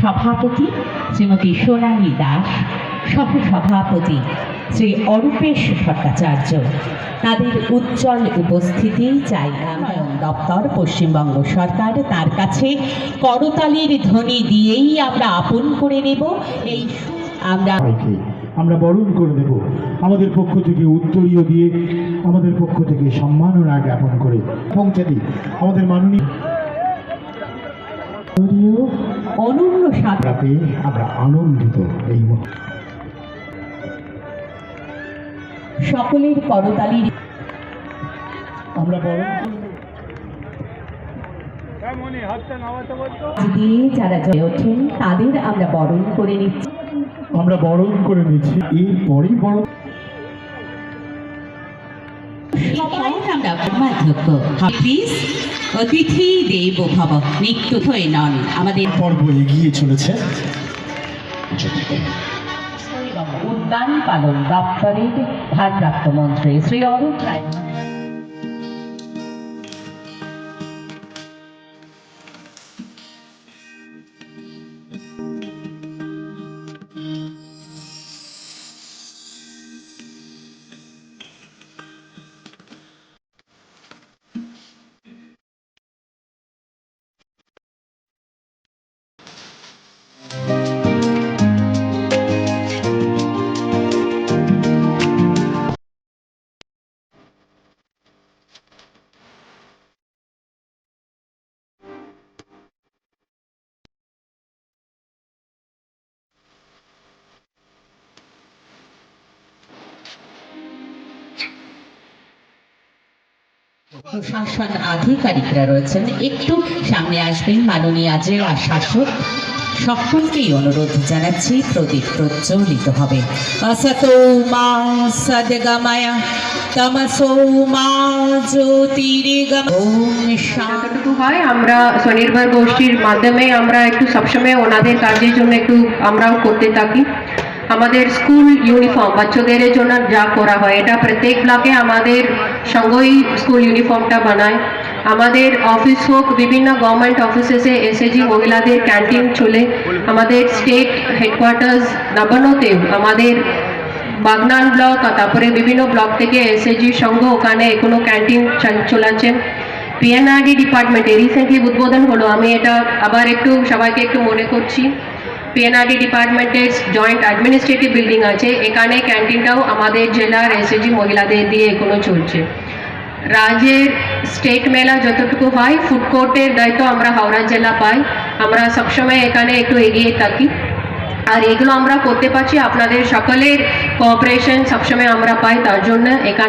সভাপতি শ্রীমতী সোনালী দাস সহ সভাপতি শ্রী অরূপেশ ভট্টাচার্য। তাদের উজ্জ্বল উপস্থিতি চাই উন্নয়ন দপ্তর, পশ্চিমবঙ্গ সরকার। তার কাছে করতালির ধ্বনি দিয়েই আমরা আপন করে নেব। এই আমরা আমরা বরণ করে দেব আমাদের পক্ষ থেকে উত্তরীয় দিয়ে আমাদের পক্ষ থেকে সম্মাননা জ্ঞাপন করে পৌঁছে আমাদের মাননীয় অনন্য আমরা পেয়ে আমরা আনন্দিত এই সকলের করতালির আমরা বরণ যারা জয় ওঠেন তাদের আমরা বরণ করে নিচ্ছি। আমরা বরণ করে নিচ্ছি। এরপরেই বরণ সবাই আমরা অতিথি দেব ভব নিত্য হয়ে নন। আমাদের পর্ব এগিয়ে চলেছে। উদ্যান পালন দপ্তরের ভারপ্রাপ্ত মন্ত্রী শ্রী অরূপ রায়। প্রশাসন আধিকারিকরা রয়েছেন। একটু সামনে আসবেন মাননীয় জেলা শাসক সকলকেই অনুরোধ জানাচ্ছি প্রদীপ প্রজ্বলিত হবে। আমরা স্বনির্ভর গোষ্ঠীর মাধ্যমে আমরা একটু সবসময় ওনাদের কাজের জন্য একটু আমরাও করতে থাকি। আমাদের স্কুল ইউনিফর্ম, বাচ্চাদের জন্য যা করা হয়, এটা প্রত্যেক ব্লকে আমাদের সঙ্গই স্কুল ইউনিফর্মটা বানায়। আমাদের অফিস হোক, বিভিন্ন গভর্নমেন্ট অফিসেসে এসএজি মহিলাদের ক্যান্টিন চলে। আমাদের স্টেট হেডকোয়ার্টার্স নাবানোতেও আমাদের বাগনান ব্লক তারপরে বিভিন্ন ব্লক থেকে এসএজি সংঘ ওখানে কোনো ক্যান্টিন চলাচ্ছেন। পিএনআরডি ডিপার্টমেন্টে রিসেন্টলি উদ্বোধন হলো। আমি এটা আবার একটু সবাইকে একটু মনে করছি। পিএনআরডি ডিপার্টমেন্টের জয়েন্ট অ্যাডমিনিস্ট্রেটিভ বিল্ডিং আছে। এখানে ক্যান্টিনটাও আমাদের জেলার এসএজি মহিলাদের দিয়ে এখনও চলছে। রাজ্যের স্টেট মেলা যতটুকু হয় ফুড কোর্টের দায়িত্ব আমরা হাওড়া জেলা পাই। আমরা সবসময় এখানে একটু এগিয়ে থাকি। আর এগুলো আমরা করতে পারছি, আপনাদের সকলের কোঅপারেশন সবসময় আমরা পাই, তার জন্য এখানে